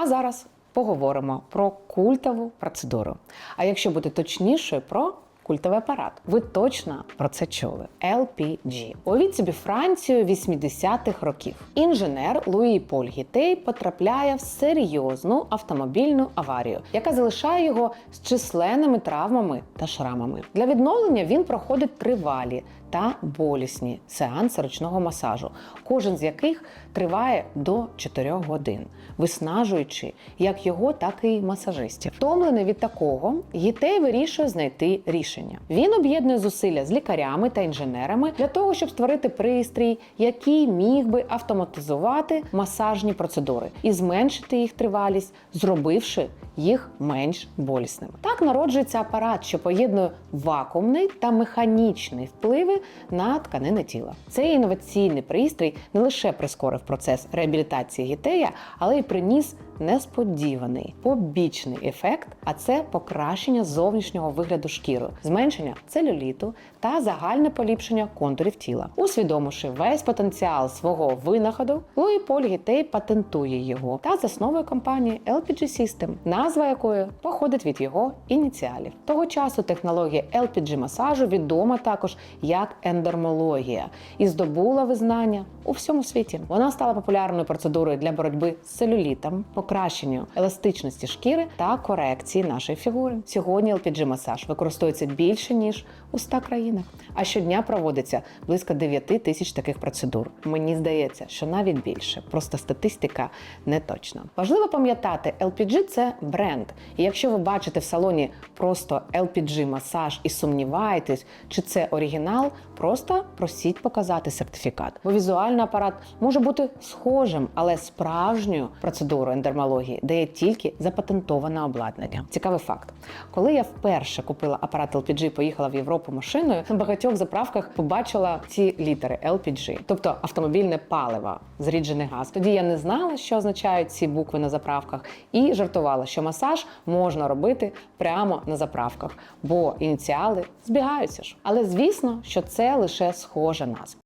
А зараз поговоримо про культову процедуру. А якщо бути точнішою, про культовий апарат. Ви точно про це чули. LPG. Уявіть собі Францію 80-х років. Інженер Луї Поль Гітей потрапляє в серйозну автомобільну аварію, яка залишає його з численними травмами та шрамами. Для відновлення він проходить тривалі та болісні сеанси ручного масажу, кожен з яких триває до 4 годин, виснажуючи як його, так і масажистів. Втомлений від такого, Гітей вирішує знайти рішення. Він об'єднує зусилля з лікарями та інженерами для того, щоб створити пристрій, який міг би автоматизувати масажні процедури і зменшити їх тривалість, зробивши їх менш болісними. Так народжується апарат, що поєднує вакуумний та механічний впливи на тканини тіла. Цей інноваційний пристрій не лише прискорив процес реабілітації гітея, але й приніс несподіваний побічний ефект, а це покращення зовнішнього вигляду шкіри, зменшення целюліту та загальне поліпшення контурів тіла. Усвідомивши весь потенціал свого винаходу, Луї Поль Гітей патентує його та засновує компанію LPG System, назва якої походить від його ініціалів. Того часу технологія LPG масажу відома також як ендермологія і здобула визнання у всьому світі. Вона стала популярною процедурою для боротьби з целюлітом, покращенню еластичності шкіри та корекції нашої фігури. Сьогодні LPG масаж використовується більше ніж у 100 країнах, а щодня проводиться близько 9 тисяч таких процедур. Мені здається, що навіть більше. Просто статистика не точна. Важливо пам'ятати, LPG – це бренд. І якщо ви бачите в салоні просто LPG масаж і сумніваєтесь, чи це оригінал, просто просіть показати сертифікат. Бо візуальний апарат може бути схожим, але справжньою процедурою ендермології дає тільки запатентоване обладнання. Цікавий факт. Коли я вперше купила апарат LPG і поїхала в Європу машиною, на багатьох заправках побачила ці літери LPG, тобто автомобільне паливо, зріджений газ. Тоді я не знала, що означають ці букви на заправках, і жартувала, що масаж можна робити прямо на заправках, бо ініціали збігаються ж. Але звісно, що це лише схожа назва.